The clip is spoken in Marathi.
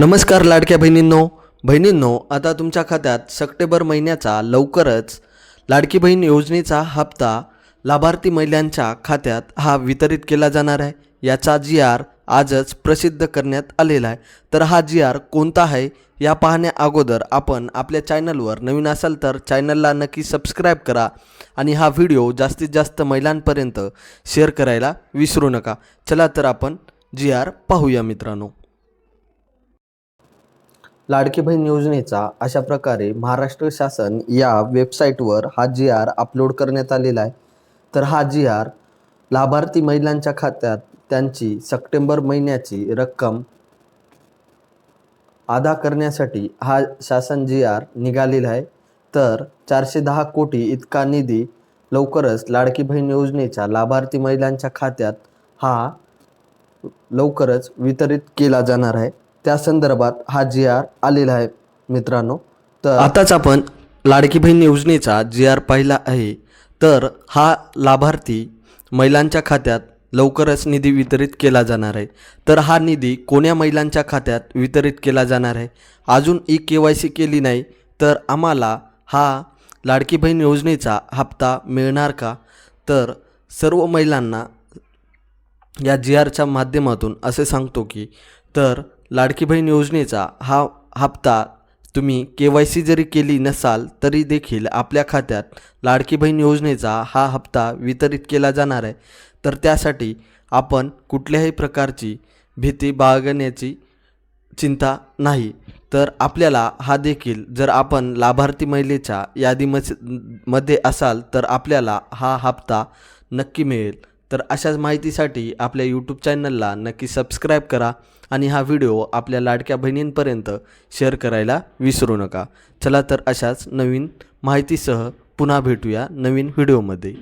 नमस्कार लाडक्या बहिणींनो. बहिणींनो आता तुमच्या खात्यात सप्टेंबर महिन्याचा लवकरच लाडकी बहीण योजनेचा हप्ता लाभार्थी महिलांच्या खात्यात हा वितरित केला जाणार आहे. याचा जी आर आजच प्रसिद्ध करण्यात आलेला आहे. तर हा जी आर कोणता आहे या पाहण्या अगोदर आपण आपल्या चॅनलवर नवीन असाल तर चॅनलला नक्की सबस्क्राईब करा आणि हा व्हिडिओ जास्तीत जास्त महिलांपर्यंत शेअर करायला विसरू नका. चला तर आपण जी आर पाहूया मित्रांनो. लाडकी बहीण योजनेचा अशा प्रकारे महाराष्ट्र शासन या वेबसाईटवर हा जी आर अपलोड करण्यात आलेला आहे. तर हा जी आर लाभार्थी महिलांच्या खात्यात त्यांची सप्टेंबर महिन्याची रक्कम अदा करण्यासाठी हा शासन जी आर निघालेला आहे. तर चारशे दहा कोटी इतका निधी लवकरच लाडकी बहीण योजनेच्या लाभार्थी महिलांच्या खात्यात हा लवकरच वितरित केला जाणार आहे. त्या संदर्भात हा जी आर आलेला आहे मित्रांनो. तर आताच आपण लाडकी बहीण योजनेचा जी आर पाहिला आहे. तर हा लाभार्थी महिलांच्या खात्यात लवकरच निधी वितरित केला जाणार आहे. तर हा निधी कोण्या महिलांच्या खात्यात वितरित केला जाणार आहे? अजून ई के वाय सी केली नाही तर आम्हाला हा लाडकी बहीण योजनेचा हप्ता मिळणार का? तर सर्व महिलांना या जी आरच्या माध्यमातून असे सांगतो की तर लाडकी बहीण योजनेचा हा हप्ता तुम्ही के वाय सी जरी केली नसाल तरी देखील आपल्या खात्यात लाडकी बहीण योजनेचा हा हप्ता वितरित केला जाणार आहे. तर त्यासाठी आपण कुठल्याही प्रकारची भीती बाळगण्याची चिंता नाही. तर आपल्याला हा देखील जर आपण लाभार्थी महिलेच्या यादीमध्ये मध्ये असाल तर आपल्याला हा हप्ता नक्की मिळेल. तर अशाच माहितीसाठी आपल्या यूट्यूब चॅनलला नक्की सबस्क्राईब करा आणि हा व्हिडिओ आपल्या लाडक्या बहिणींपर्यंत शेअर करायला विसरू नका. चला तर अशाच नवीन माहितीसह पुन्हा भेटूया नवीन व्हिडिओमध्ये